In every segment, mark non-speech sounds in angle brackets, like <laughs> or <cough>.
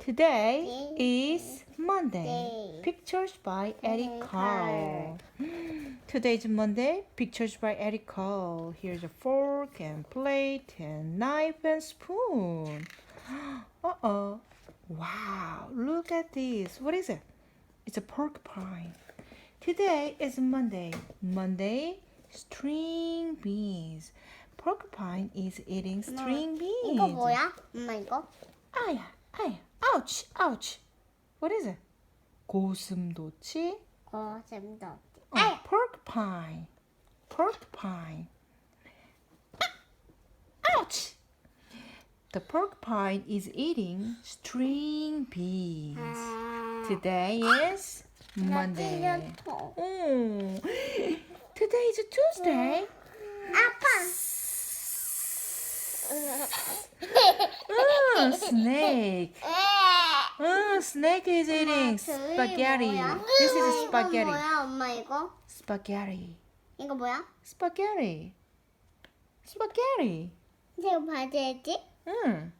Today Day. is Monday. Day. Pictures by Eric Eric Carl. Today is Monday. Pictures by Eric Carl. Here's a fork and plate and knife and spoon. <gasps> Uh oh. Wow, look at this. What is it? It's a pork pie. Today is Monday. Monday, string beans. Porcupine is eating string beans. 이거 뭐야? 엄마 이거? 아야, 아야, ouch, ouch. What is it? 고슴도치? 어 재밌다. 어, porcupine. Porcupine. Ouch! The porcupine is eating string beans. 아, Today is Monday. 찔렸어. Oh, today is Tuesday. 아파. Oh, snake. Oh, snake is eating spaghetti. This is 이거 spaghetti. 뭐야 엄마 이거? Spaghetti. 이거 뭐야? Spaghetti. Spaghetti. 이거 봐야지. Hmm.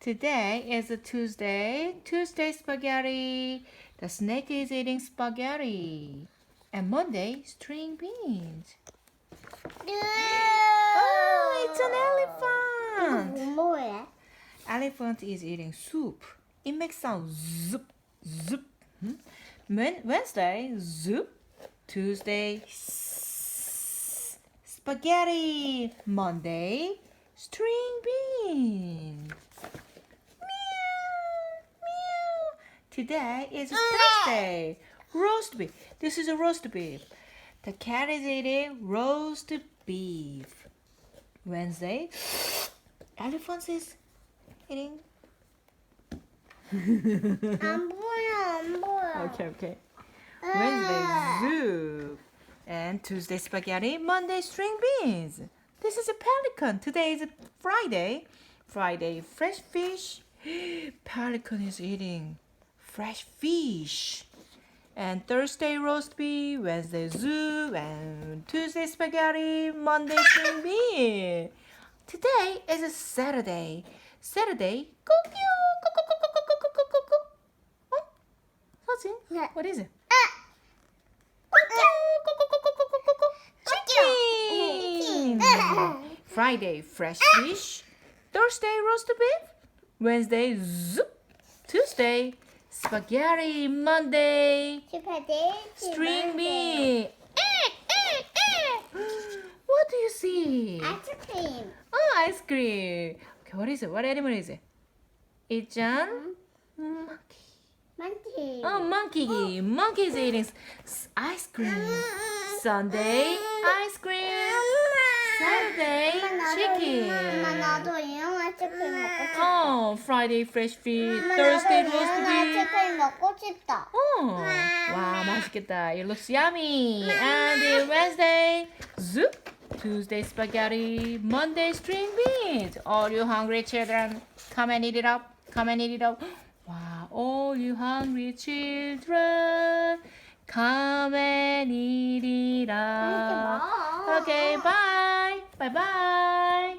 Today is a Tuesday. Tuesday spaghetti. The snake is eating spaghetti. And Monday, string beans. Oh, it's an elephant. 이거 뭐해? Elephant is eating soup. It makes sound zup. Hmm? Wen- Wednesday, zup. Tuesday, spaghetti. Monday, string beans. Meow, meow. Today is Thursday. Roast beef. This is a roast beef. The cat is eating roast beef. Wednesday, <gasps> elephant is eating <laughs> 안 보여 안 보여. Okay, okay. Wednesday, soup. And Tuesday, spaghetti. Monday, string beans. This is a pelican. Today is Friday. Friday, fresh fish. <gasps> Pelican is eating fresh fish. And Thursday, roast beef. Wednesday, soup. And Tuesday, spaghetti. Monday, string beans. Today is a Saturday. Saturday, cookie, What is it? Uh, Friday, fresh uh. fish. Thursday, roast beef. Wednesday, zup. Tuesday, spaghetti. Monday, string bean. Eh, eh, eh. <gasps> What do you see? Ice cream. Oh, ice cream. Okay, what is it? What animal is it? It's a monkey. Mm-hmm. Mm, 많지. Oh, monkey. Monkey is eating s- s- ice cream. Sunday, ice cream. Saturday, 엄마 chicken. 나도 이런 아이스크림 먹고 싶어. Oh, Friday, fresh fish. 엄마, Thursday, 나도 roast 이런 beef. 아이스크림 먹고 싶다. Oh, wow, 맛있겠다. It looks yummy. And then Wednesday, soup. Tuesday, spaghetti. Monday, string beans. All you hungry children, come and eat it up. Come and eat it up. All you hungry children, come and eat it up. Okay, bye. Bye bye.